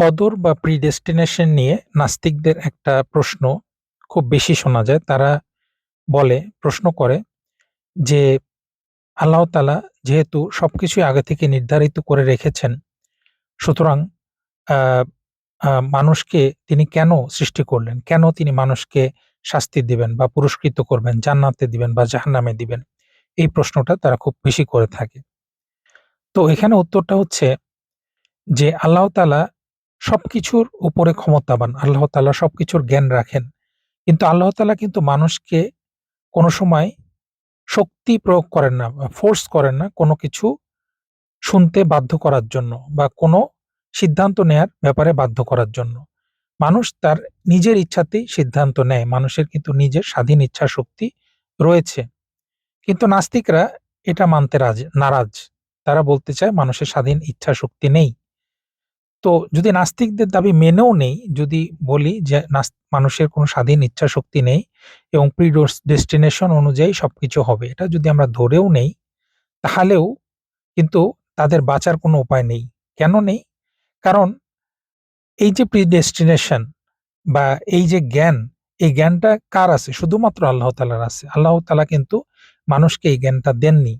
কদর বা প্রিডেস্টিনেশন নিয়ে নাস্তিকদের একটা প্রশ্ন খুব বেশি শোনা যায়। তারা বলে, প্রশ্ন করে যে আল্লাহ তাআলা যেহেতু সব কিছুই আগে থেকে নির্ধারিত করে রেখেছেন, সুতরাং মানুষকে তিনি কেন সৃষ্টি করলেন? কেন তিনি মানুষকে শাস্তি দিবেন বা পুরস্কৃত করবেন, জান্নাতে দিবেন বা জাহান্নামে দিবেন? এই প্রশ্নটা তারা খুব বেশি করে থাকে। তো এখানে উত্তরটা হচ্ছে যে আল্লাহ তাআলা সবকিছুর উপরে ক্ষমতাবান। আল্লাহ তাআলা সবকিছুর জ্ঞান রাখেন। কিন্তু আল্লাহ তাআলা কিন্তু মানুষকে কোনো সময় শক্তি প্রয়োগ করেন না ফোর্স করেন না কোনো কিছু শুনতে বাধ্য করার জন্য বা কোনো সিদ্ধান্ত নেয়ার ব্যাপারে বাধ্য করার জন্য। মানুষ তার নিজের ইচ্ছাতেই সিদ্ধান্ত নেয়। মানুষের কিন্তু নিজের স্বাধীন ইচ্ছাশক্তি রয়েছে। কিন্তু নাস্তিকরা এটা মানতে রাজ, নারাজ। তারা বলতে চায় মানুষের স্বাধীন ইচ্ছাশক্তি নেই। তো যদি নাস্তিকদের দাবি মেনেও নেই, যদি বলি যে মানুষের কোনো স্বাধীন ইচ্ছাশক্তি নেই এবং প্রিডোস ডেস্টিনেশন অনুযায়ী সবকিছু হবে। এটা যদি আমরা ধরেও নেই, তাহলেও কিন্তু তাদের বাঁচার কোনো উপায় নেই। কেন নেই? কারণ এই যে প্রি ডেস্টিনেশন বা এই যে জ্ঞান, এই জ্ঞানটা কার আছে? শুধুমাত্র আল্লাহ তাআলার আছে। আল্লাহ তালা কিন্তু মানুষকে এই জ্ঞানটা দেননি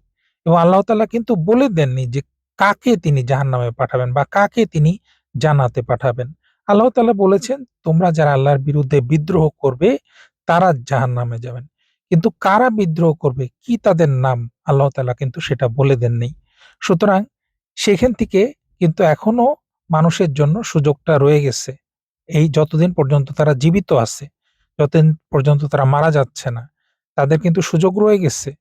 এবং আল্লাহ তালা কিন্তু বলে দেননি যে কাকে তিনি জাহান্নামে পাঠাবেন বা কাকে তিনি জান্নাতে পাঠাবেন। আল্লাহ তাআলা বলেছেন, "তোমরা যারা আল্লাহর বিরুদ্ধে বিদ্রোহ করবে, তারা জাহান্নামে যাবেন।" কিন্তু কারা বিদ্রোহ করবে, কি তাদের নাম? আল্লাহ তাআলা কিন্তু সেটা বলে দেননি। সুতরাং সেখান থেকে কিন্তু এখনও মানুষের জন্য সুযোগটা রয়ে গেছে। এই যতদিন পর্যন্ত তারা জীবিত আছে, যতদিন পর্যন্ত তারা মারা যাচ্ছে না, তাদের কিন্তু সুযোগ রয়ে গেছে।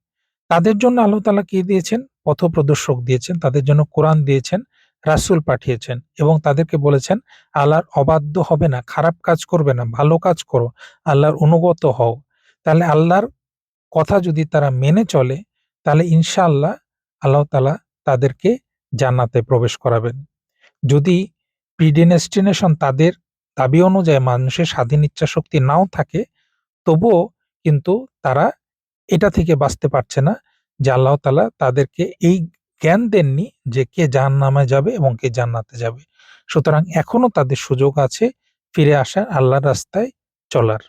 তাদের জন্য আল্লাহ তাআলা কি দিয়েছেন? পথ প্রদর্শক দিয়েছেন। তাদের জন্য কোরআন দিয়েছেন, রাসূল পাঠিয়েছেন এবং তাদেরকে বলেছেন, "আল্লাহর অবাধ্য হবে না, খারাপ কাজ করবে না, ভালো কাজ করো, আল্লাহর অনুগত হও।" তাহলে আল্লাহর কথা যদি তারা মেনে চলে, তাহলে ইনশাআল্লাহ আল্লাহ তাআলা তাদেরকে জান্নাতে প্রবেশ করাবেন। যদি প্রিডেস্টিনেশন তাদের দাবি অনুযায়ী মানুষের স্বাধীন ইচ্ছাশক্তি নাও থাকে, তবুও কিন্তু তারা এটা থেকে বাঁচতে পারছে না যে আল্লাহ তাআলা তাদেরকে এই জ্ঞান দেননি যে কে জাহান্নামে যাবে এবং কে জান্নাতে যাবে। সুতরাং এখনও তাদের সুযোগ আছে ফিরে আসার, আল্লাহর রাস্তায় চলার।